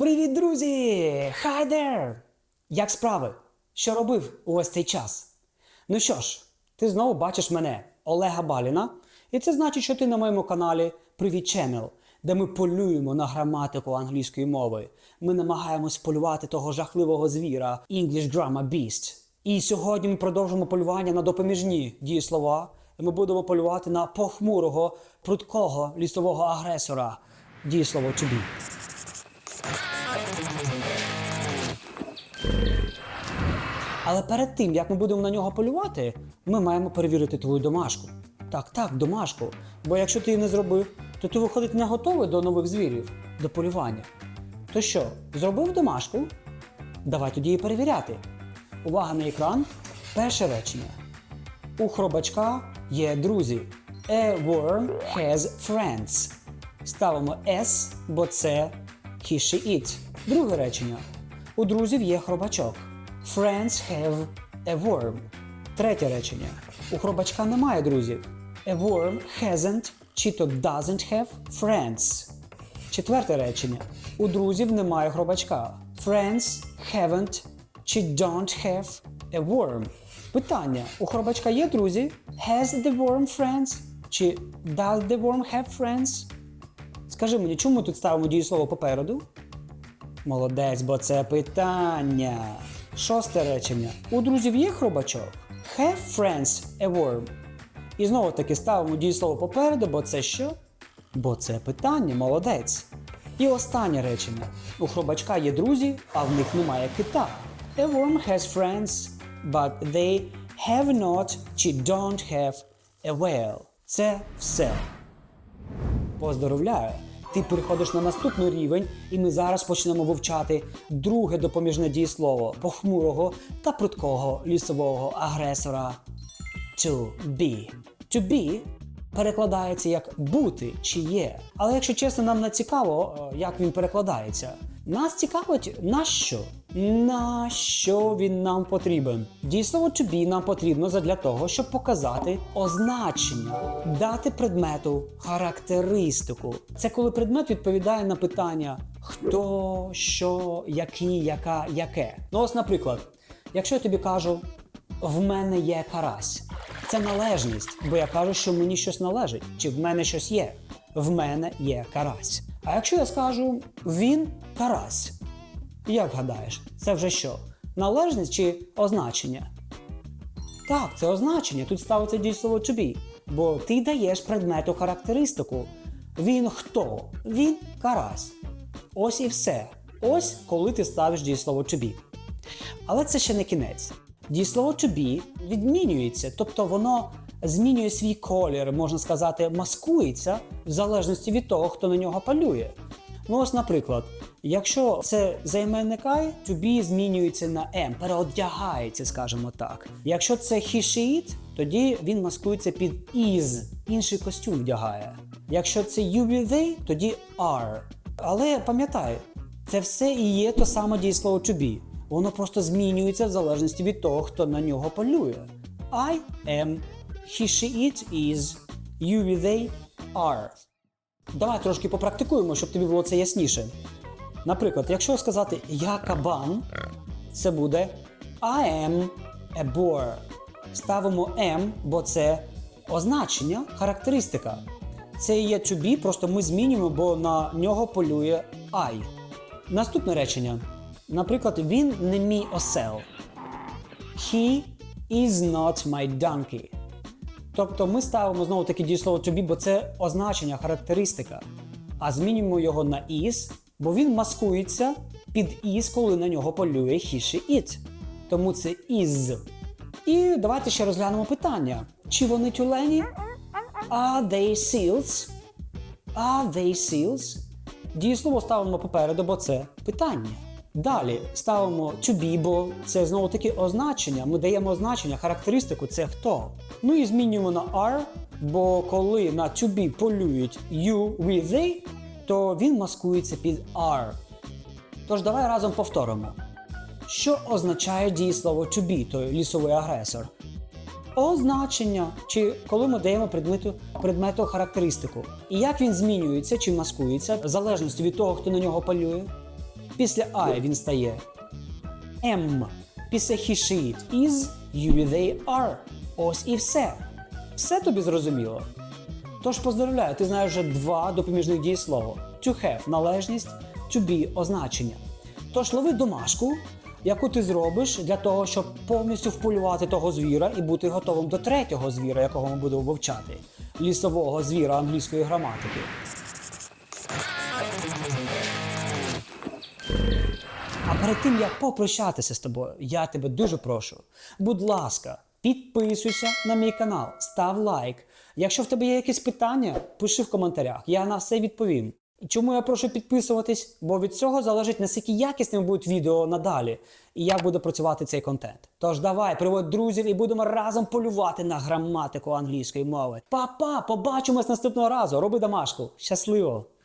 Привіт, друзі! Hi there! Як справи? Що робив увесь цей час? Ну що ж, ти знову бачиш мене, Олега Баліна, і це значить, що ти на моєму каналі Привіт Channel, де ми полюємо на граматику англійської мови. Ми намагаємось полювати того жахливого звіра English Grammar Beast. І сьогодні ми продовжимо полювання на допоміжні дієслова. І Ми будемо полювати на похмурого, прудкого лісового агресора. Дієслово to be. Але перед тим, як ми будемо на нього полювати, ми маємо перевірити твою домашку. Так, так, домашку. Бо якщо ти її не зробив, то ти виходить не готовий до нових звірів, до полювання. То що, зробив домашку? Давай тоді її перевіряти. Увага на екран. Перше речення. У хробачка є друзі. A worm has friends. Ставимо S, бо це he, she, it. Друге речення. У друзів є хробачок. Friends have a worm. Третє речення. У хробачка немає друзів. A worm hasn't чи то doesn't have friends. Четверте речення. У друзів немає хробачка. Friends haven't чи don't have a worm. Питання: у хробачка є друзі? Has the worm friends? Чи does the worm have friends? Скажи мені, чому ми тут ставимо дієслово попереду? Молодець, бо це питання. Шосте речення. У друзів є хробачок? Have friends a worm? І знову таки ставимо дієслово попереду, бо це що? Бо це питання, молодець. І останнє речення. У хробачка є друзі, а в них немає кита. A worm has friends, but they have not чи don't have a whale. Це все. Поздоровляю! Ти переходиш на наступний рівень, і ми зараз почнемо вивчати друге допоміжне дієслово похмурого та прудкого лісового агресора to be. To be перекладається як бути чи є. Але якщо чесно, нам не цікаво, е, як він перекладається. Нас цікавить на що? На що він нам потрібен? To be нам потрібно задля того, щоб показати означення, дати предмету характеристику. Це коли предмет відповідає на питання хто, що, який, яка, яке. Ну ось, наприклад, якщо я тобі кажу в мене є карась. Це належність, бо я кажу, що мені щось належить, чи в мене щось є. В мене є карась. А якщо я скажу він карась, як гадаєш, це вже що? Належність чи означення? Так, це означення. Тут ставиться дієслово to be. Бо ти даєш предмету характеристику. Він хто? Він карась. Ось і все. Ось коли ти ставиш дієслово to be. Але це ще не кінець. Дієслово to be відмінюється, тобто воно змінює свій колір, можна сказати, маскується в залежності від того, хто на нього полює. Ну ось, наприклад, якщо це займенник I, to be змінюється на M, переодягається, скажімо так. Якщо це he, тоді він маскується під is, інший костюм вдягає. Якщо це you, we, they, тоді are. Але пам'ятай, це все і є то саме дієслово to be. Воно просто змінюється в залежності від того, хто на нього полює. I am, he, she, it is, you, they are. Давай трошки попрактикуємо, щоб тобі було це ясніше. Наприклад, якщо сказати я кабан, це буде I am a boar. Ставимо am, бо це означення, характеристика. Це є to be, просто ми змінюємо, бо на нього полює I. Наступне речення. Наприклад, він не мій осел. He is not my donkey. Тобто ми ставимо знову таки дієслово to be, бо це означення, характеристика. А змінюємо його на is, бо він маскується під is, коли на нього полює he, she, it. Тому це is. І давайте ще розглянемо питання. Чи вони тюлені? Are they seals? Are they seals? Дієслово ставимо попереду, бо це питання. Далі ставимо to be, бо це знову таки означення. Ми даємо означення, характеристику це хто. Ну і змінюємо на are, бо коли на to be полюють you, we, they, то він маскується під are. Тож давай разом повторимо. Що означає дієслово to be, той лісовий агресор? Означення, чи коли ми даємо предмету, предмету характеристику. І як він змінюється чи маскується, в залежності від того, хто на нього полює. Після I він стає M. Після he, she, it, is, you, they, are. Ось і все. Все тобі зрозуміло? Тож поздравляю, ти знаєш вже два допоміжних дієслова. To have – належність, to be – означення. Тож лови домашку, яку ти зробиш для того, щоб повністю вполювати того звіра і бути готовим до третього звіра, якого ми будемо вивчати. Лісового звіра англійської граматики. Перед тим як попрощатися з тобою, я тебе дуже прошу. Будь ласка, підписуйся на мій канал, став лайк. Якщо в тебе є якісь питання, пиши в коментарях, я на все відповім. Чому я прошу підписуватись? Бо від цього залежить наскільки якісним будуть відео надалі, і як буде працювати цей контент. Тож давай, приводь друзів і будемо разом полювати на граматику англійської мови. Па-па, побачимось наступного разу. Роби домашку. Щасливо!